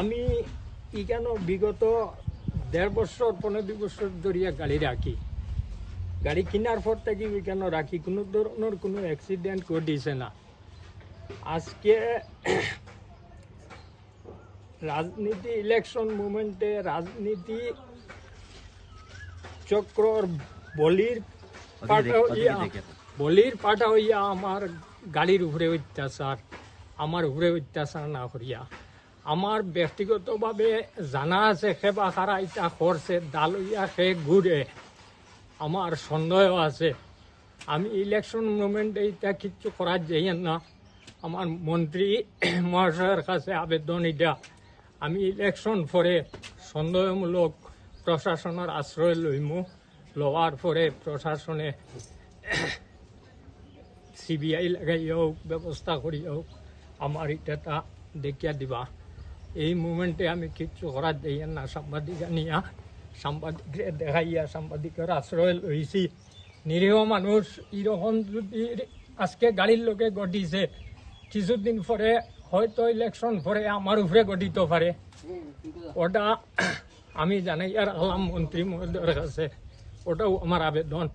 আমি এখানে বিগত দেড় বছর পনেরো দুই বছর ধরিয়া গাড়ি রাখি। গাড়ি কেনার পর থেকে কেন রাখি কোনো ধরনের কোনো অ্যাক্সিডেন্ট ঘটিছে না। আজকে রাজনীতি ইলেকশন মুভমেন্টে রাজনীতি চক্রর বলির পাটা হইয়া বলির পাটা হইয়া আমার গাড়ির উপরে অত্যাচার আমার উপরে অত্যাচার না করিয়া। আমার ব্যক্তিগতভাবে জানা আছে সেবা খারা ইটা করছে, ডাল হইয়া সে ঘুরে। আমার সন্দেহ আছে। আমি ইলেকশন মুভমেন্টে এটা কিচ্ছু করার যাই না। আমার মন্ত্রী মহাশয়ের কাছে আবেদন এটা আমি ইলেকশন পরে সন্দেহমূলক প্রশাসনের আশ্রয় লইমু। লওয়ার পরে প্রশাসনে সিবিআই লাগাই হোক, ব্যবস্থা করি হোক, আমার এটা দেখিয়া দিবা। এই মুমেন্টে আমি কিচ্ছু করার দেই না সাংবাদিক নিয়া। সাংবাদিকরে দেখাইয়া সাংবাদিকের আশ্রয় লইছি। নিরীহ মানুষ এরকম যদি আজকে গাড়ির লোকে ঘটিছে কিছুদিন পরে হয়তো ইলেকশন পরে আমার উপরে ঘটিতে পারে। ওটা আমি জানাই আর আলাম মন্ত্রী মহোদয়ের কাছে, ওটাও আমার আবেদন।